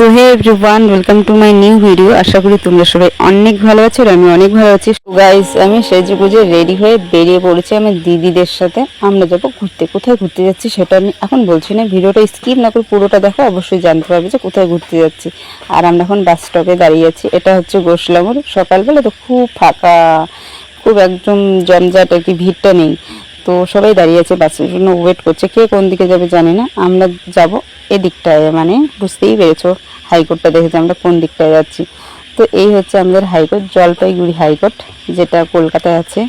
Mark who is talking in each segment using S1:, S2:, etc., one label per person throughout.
S1: So hey everyone welcome to my new video আশা করি তোমরা সবাই অনেক ভালো আছো আমি অনেক ভালো আছি। গাইস আমি সেজে গুজে রেডি হয়ে বেরিয়ে পড়েছি আমার দিদিদের সাথে। আমরা যাব ঘুরতে। কোথায় ঘুরতে যাচ্ছি সেটা আমি এখন বলছি না। ভিডিওটা স্কিপ না করে পুরোটা দেখো, অবশ্যই জানতে পারবে যে কোথায় ঘুরতে যাচ্ছি। আর আমরা এখন বাস স্টপে দাঁড়িয়ে আছি। এটা হচ্ছে গোসলামুর। সকালবেলা তো খুব ফাঁকা, খুব একদম জমজট কি ভিড়টা নেই। তো সবাই দাঁড়িয়ে আছে বাসের জন্য ওয়েট করছে। কে কোন দিকে যাবে জানি না। আমরা যাব এদিকটায় মানে বুঝতেই পেরেছ হাইকোর্টটা দেখেছি আমরা কোন দিকটায় যাচ্ছি। তো এই হচ্ছে আমাদের হাইকোর্ট, জলপাইগুড়ি হাইকোর্ট, যেটা কলকাতায় আছে।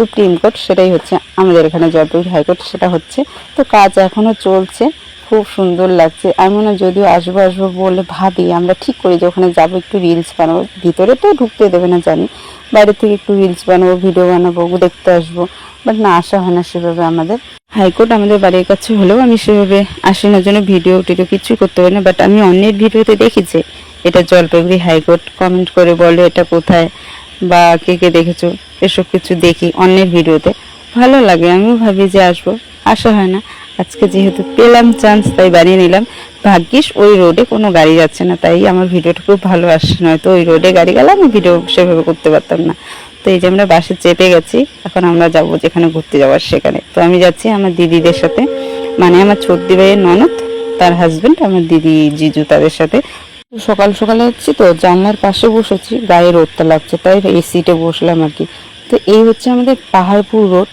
S1: সুপ্রিম কোর্ট সেটাই হচ্ছে আমাদের এখানে জলপাইগুড়ি হাইকোর্ট সেটা হচ্ছে। তো কাজ এখনও চলছে, খুব সুন্দর লাগছে। আমি যদিও আসব আসব বলে ভাবি, আমরা ঠিক করি যে ওখানে যাব, একটু রিলস বানাবো। ভিতরে তো ঢুকতে দেবে না, জানি। বাইরে থেকে একটু রিলস বানাবো ভিডিও বানাবো দেখতে আসব। বাট না আসা হয় না সেভাবে আমাদের। হাইকোর্ট আমাদের বাড়ির কাছে হলেও আমি সেভাবে আসি না জন্য ভিডিও টিডিও কিছুই করতে পারি না। বাট আমি অন্যের ভিডিওতে দেখেছি এটা জলপাইগুড়ি হাইকোর্ট কমেন্ট করে বলো, এটা কোথায়? বা কে কে দেখেছ, এসব কিছু দেখি অন্যের ভিডিওতে। ভালো লাগে, আমিও ভাবি যে আসব। আসা হয় না। আজকে যেহেতু পেলাম চান্স তাই বানিয়ে নিলাম। ভাগ্যিস ওই রোডে কোনো গাড়ি যাচ্ছে না, তাই আমার ভিডিওটা খুব ভালো আসছে, নয়তো ওই রোডে গাড়ি গেলে আমি ভিডিও সেভাবে করতে পারতাম না। তো এই যে আমরা বাসে চেপে গেছি, এখন আমরা যাব যেখানে ঘুরতে যাওয়ার সেখানে। তো আমি যাচ্ছি আমার দিদিদের সাথে মানে আমার ছোটদি ভাইয়ের ননদ, তার হাজবেন্ড আমার দিদি জিজু তাদের সাথে। সকাল সকালে যাচ্ছি তো, জানলার পাশে বসেছি, গায়ে রোদটা লাগছে, তাই এই সিটে বসলাম আর কি। তো এই হচ্ছে আমাদের পাহাড়পুর রোড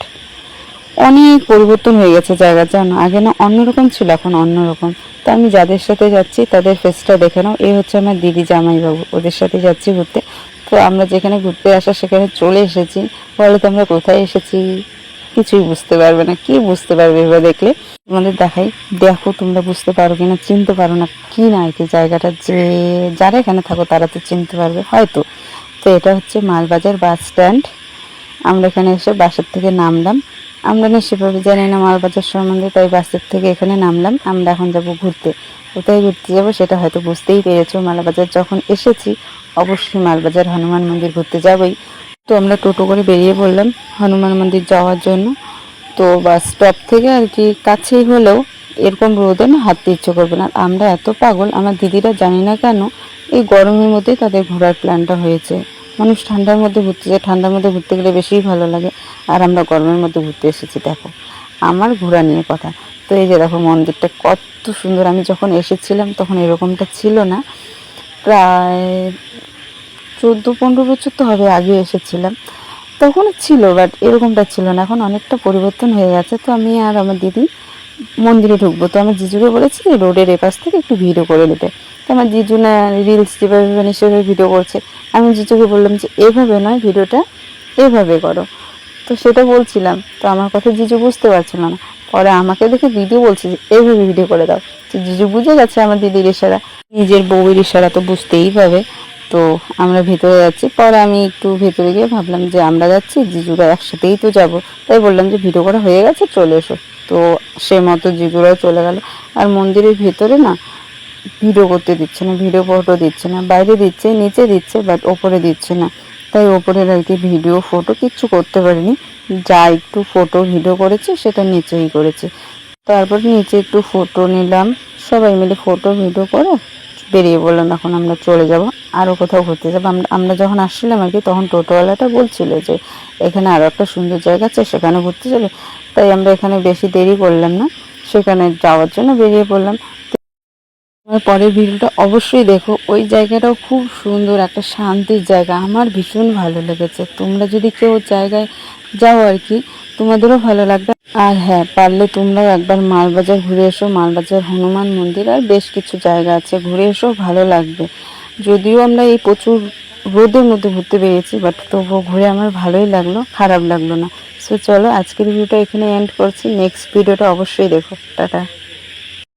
S1: অনেক পরিবর্তন হয়ে গেছে জায়গা, জানো? আগে না অন্যরকম ছিল, এখন অন্যরকম। তো আমি যাদের সাথে যাচ্ছি, তাদের ফেসটা দেখে নাও। এই হচ্ছে আমার দিদি জামাইবাবু, ওদের সাথে যাচ্ছি ঘুরতে। তো আমরা যেখানে ঘুরতে আসা সেখানে চলে এসেছি। বলে তো আমরা কোথায় এসেছি? কিছুই বুঝতে পারবে না, কি বুঝতে পারবে এবার দেখলে? তোমাদের দেখাই, দেখো তোমরা বুঝতে পারো কিনা, চিনতে পারো না কি না আর কি জায়গাটা, যে যারা এখানে থাকো তারা তো চিনতে পারবে হয়তো। তো এটা হচ্ছে মালবাজার বাস স্ট্যান্ড। আমরা এখানে এসে বাসার থেকে নামলাম। আমরা না সেভাবে জানি না মালবাজার সম্বন্ধে, তাই বাসের থেকে এখানে নামলাম। আমরা এখন যাব ঘুরতে। কোথায় ঘুরতে যাব সেটা হয়তো বুঝতেই পেরেছ। মালবাজার যখন এসেছি, অবশ্যই মালবাজার হনুমান মন্দির ঘুরতে যাবই। তো আমরা টোটো করে বেরিয়ে পড়লাম হনুমান মন্দির যাওয়ার জন্য। তো বাস স্টপ থেকে আর কি কাছেই হলেও এরকম রোদে না হাঁটতে ইচ্ছে করবে না। আমরা এত পাগল, আমার দিদিরা জানি না কেন এই গরমের মধ্যেই তাদের ঘোরার প্ল্যানটা হয়েছে। মানুষ ঠান্ডার মধ্যে ঘুরতে যায়, ঠান্ডার মধ্যে ঘুরতে গেলে বেশিই ভালো লাগে। আর আমরা গরমের মধ্যে ঘুরতে এসেছি, দেখো। আমার ঘোরা নিয়ে কথা। তো এই যে দেখো মন্দিরটা কত সুন্দর। আমি যখন এসেছিলাম তখন এরকমটা ছিল না। প্রায় চোদ্দ পনেরো বছর তো হবে, আগে এসেছিলাম। তখন ছিল বাট এরকমটা ছিল না। এখন অনেকটা পরিবর্তন হয়ে গেছে। তো আমি আর আমার দিদি মন্দিরে ঢুকবো। তো আমার জিজুকে বলেছি, রোডের এপাশ থেকে একটু ভিডিও করে দেবে তো আমার জিজু না রিলস যেভাবে মানে সেভাবে ভিডিও করছে। আমি জিজুকে বললাম যে, এভাবে নয়, ভিডিওটা এভাবে করো। তো সেটা বলছিলাম। তো আমার কথা জিজু বুঝতে পারছিল না। পরে আমাকে দেখে দিদি বলছে যে এইভাবে ভিডিও করে দাও। তো জিজু বুঝে গেছে আমার দিদির ইশারা। নিজের বউয়ের ইশারা তো বুঝতেই পাবে তো আমরা ভেতরে যাচ্ছি। পরে আমি একটু ভেতরে গিয়ে ভাবলাম যে আমরা যাচ্ছি, জিজুরা একসাথেই তো যাব। তাই বললাম যে ভিডিও করা হয়ে গেছে, চলে এসো। তো সে মতো জিজুরাও চলে গেল। আর মন্দিরের ভেতরে না ভিডিও করতে দিচ্ছে না, ভিডিও ফটো দিচ্ছে না, বাইরে দিচ্ছে, নিচে দিচ্ছে বাট ওপরে দিচ্ছে না। তাই ওপরের আর কি ভিডিও, ফটো কিচ্ছু করতে পারিনি। যা একটু ফটো ভিডিও করেছে, সেটা নিচেই করেছে। তারপর নিচে একটু ফটো নিলাম। সবাই মিলে ফটো ভিডিও করে বেরিয়ে বললাম এখন আমরা চলে যাব আরও কোথাও ঘুরতে যাব। আমরা আমরা যখন আসছিলাম আর কি, তখন টোটোওয়ালাটা বলছিল যে, এখানে আরও একটা সুন্দর জায়গা আছে, সেখানে ঘুরতে চলে। তাই আমরা এখানে বেশি দেরি করলাম না, সেখানে যাওয়ার জন্য বেরিয়ে পড়লাম। পরের ভিডিওটা অবশ্যই দেখো, ওই জায়গাটাও খুব সুন্দর, একটা শান্তির জায়গা। আমার ভীষণ ভালো লেগেছে। তোমরা যদি কেউ জায়গায় যাও আর কি, তোমাদেরও ভালো লাগবে। আর হ্যাঁ পারলে তোমরা একবার মালবাজার ঘুরে এসো, মালবাজার হনুমান মন্দির আর বেশ কিছু জায়গা আছে। ঘুরে এসো, ভালো লাগবে। যদিও আমরা এই প্রচুর রোদের মধ্যে ঘুরতে পেরেছি বাট তবুও ঘুরে আমার ভালোই লাগল, খারাপ লাগল না। সো চলো, আজকের ভিডিওটা এখানে এন্ড করছি। নেক্সট ভিডিওটা অবশ্যই দেখো। টাটা।